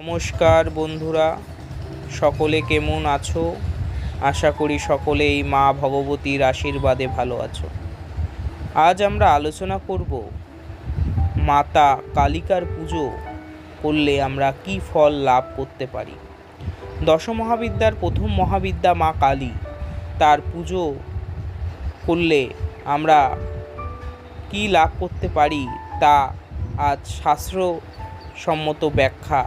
নমস্কার বন্ধুরা, সকলে কেমন আছো? আশা করি সকলেই মা ভগবতীর আশীর্বাদে ভালো আছো। আজ আমরা আলোচনা করব, মাতা কালিকার পুজো করলে আমরা কি ফল লাভ করতে পারি? দশ মহাবিদ্যার প্রথম মহাবিদ্যা মা কালী, তার পুজো করলে আমরা কি লাভ করতে পারি তা আজ শাস্ত্রসম্মত ব্যাখ্যা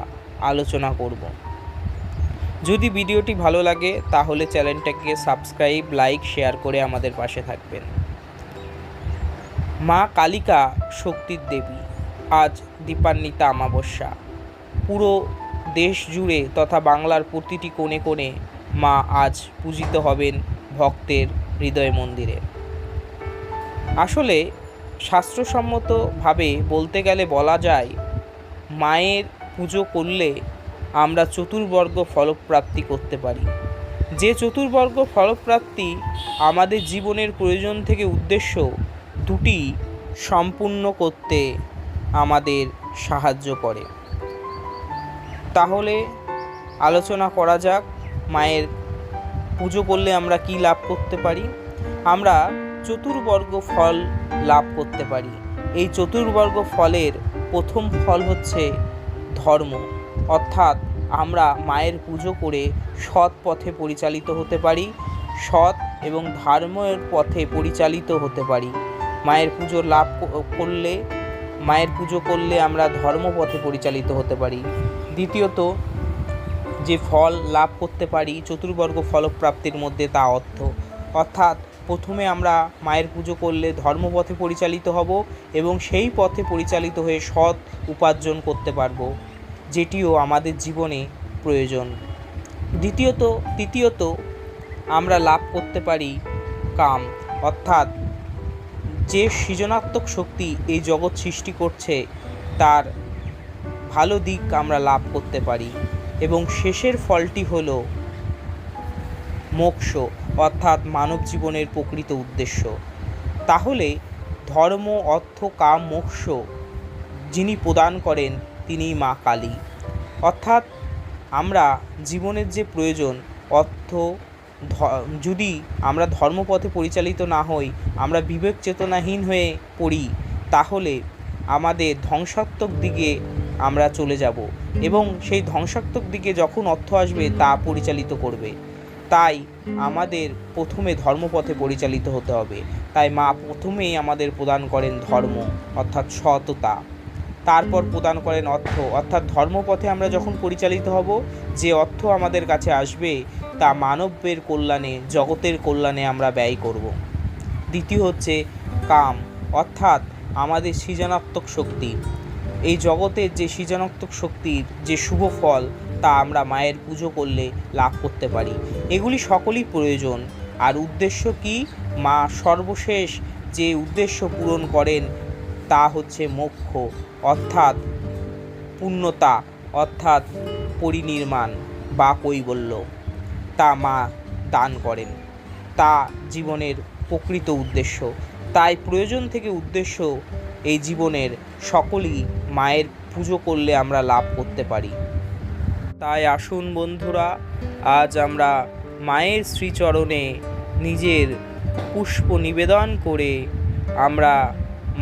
আলোচনা করব। যদি ভিডিওটি ভালো লাগে, তাহলে চ্যানেলটাকে সাবস্ক্রাইব, লাইক, শেয়ার করে আমাদের পাশে থাকবেন। মা কালিকা শক্তির দেবী, আজ দীপান্বিতা অমাবস্যা। পুরো দেশ জুড়ে তথা বাংলার প্রতিটি কোণে কোণে মা আজ পূজিত হবেন ভক্তের হৃদয় মন্দিরে। আসলে শাস্ত্রসম্মতভাবে বলতে গেলে বলা যায়, মায়ের পুজো করলে আমরা চতুর্বর্গ ফলপ্রাপ্তি করতে পারি। যে চতুর্বর্গ ফলপ্রাপ্তি আমাদের জীবনের প্রয়োজন থেকে উদ্দেশ্য, দুটি সম্পূর্ণ করতে আমাদের সাহায্য করে। তাহলে আলোচনা করা যাক মায়ের পুজো করলে আমরা কি লাভ করতে পারি। আমরা চতুর্বর্গ ফল লাভ করতে পারি। এই চতুর্বর্গ ফলের প্রথম ফল হচ্ছে ধর্ম। অর্থাৎ আমরা মায়ের পুজো করে সৎ পথে পরিচালিত হতে পারি, সৎ এবং ধর্মের পথে পরিচালিত হতে পারি। মায়ের পুজো লাভ করলে, মায়ের পুজো করলে আমরা ধর্মপথে পরিচালিত হতে পারি। দ্বিতীয়ত, যে ফল লাভ করতে পারি, চতুর্বর্গ ফলপ্রাপ্তির মধ্যে তা অর্থ। অর্থাৎ প্রথমে আমরা মায়ের পুজো করলে ধর্মপথে পরিচালিত হব এবং সেই পথে পরিচালিত হয়ে সৎ উপার্জন করতে পারব, যেটিও আমাদের জীবনে প্রয়োজন। দ্বিতীয়ত, তৃতীয়ত, আমরা লাভ করতে পারি কাম, অর্থাৎ যে সৃজনাত্মক শক্তি এই জগৎ সৃষ্টি করছে, তার ভালো দিক আমরা লাভ করতে পারি। এবং শেষের ফলটি হলো মোক্ষ। অর্থাৎ মানব জীবনের প্রকৃত উদ্দেশ্য। তাহলে ধর্ম, অর্থ, কাম, মোক্ষ যিনি প্রদান করেন তিনি মা কালী। অর্থাৎ আমরা জীবনের যে প্রয়োজন, অর্থ যদি আমরা ধর্মপথে পরিচালিত না হই, আমরা বিবেক চেতনাহীন হয়ে পড়ি, তাহলে আমাদের ধ্বংসাত্মক দিকে আমরা চলে যাব এবং সেই ধ্বংসাত্মক দিকে যখন অর্থ আসবে তা পরিচালিত করবে। তাই আমাদের প্রথমে ধর্মপথে পরিচালিত হতে হবে। তাই মা প্রথমেই আমাদের প্রদান করেন ধর্ম, অর্থাৎ সততা। তারপর প্রদান করেন অর্থ। অর্থাৎ ধর্মপথে আমরা যখন পরিচালিত হব, যে অর্থ আমাদের কাছে আসবে, তা মানবের কল্যাণে, জগতের কল্যাণে আমরা ব্যয় করব। দ্বিতীয় হচ্ছে কাম, অর্থাৎ আমাদের সৃজনাত্মক শক্তি। এই জগতের যে সৃজনাত্মক শক্তির যে শুভ ফল তা আমরা মায়ের পুজো করলে লাভ করতে পারি। এগুলি সকলই প্রয়োজন। আর উদ্দেশ্য কি? মা সর্বশেষ যে উদ্দেশ্য পূরণ করেন তা হচ্ছে মোক্ষ, অর্থাৎ পূর্ণতা, অর্থাৎ পরিনির্মাণ বা কৈবল্য। তা মা দান করেন। তা জীবনের প্রকৃত উদ্দেশ্য। তাই প্রয়োজন থেকে উদ্দেশ্য এই জীবনের সকলই মায়ের পুজো করলে আমরা লাভ করতে পারি। তাই আসুন বন্ধুরা, আজ আমরা মায়ের শ্রীচরণে নিজের পুষ্প নিবেদন করে আমরা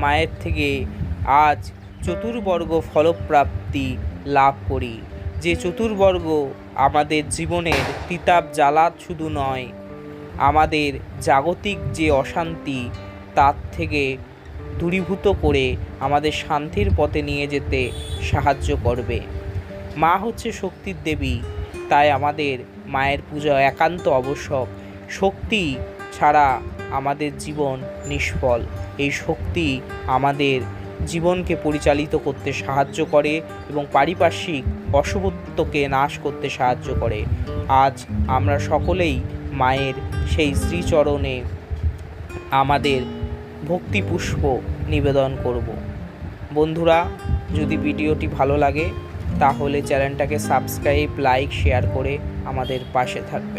মায়ের থেকে আজ চতুর্বর্গ ফলপ্রাপ্তি লাভ করি। যে চতুর্বর্গ আমাদের জীবনের তিতাব জ্বালা শুধু নয়, আমাদের জাগতিক যে অশান্তি তার থেকে দূরীভূত করে আমাদের শান্তির পথে নিয়ে যেতে সাহায্য করবে। মা হচ্ছে শক্তির দেবী, তাই আমাদের মায়ের পূজা একান্ত আবশ্যক। শক্তি ছাড়া আমাদের জীবন নিষ্ফল। এই শক্তি আমাদের জীবনকে পরিচালিত করতে সাহায্য করে এবং পারিপার্শ্বিক অশুভত্বকে নাশ করতে সাহায্য করে। আজ আমরা সকলেই মায়ের সেই শ্রীচরণে আমাদের ভক্তিপুষ্প নিবেদন করব। বন্ধুরা, যদি ভিডিওটি ভালো লাগে তাহলে চ্যানেলটাকে সাবস্ক্রাইব লাইক শেয়ার করে আমাদের পাশে থাকবেন।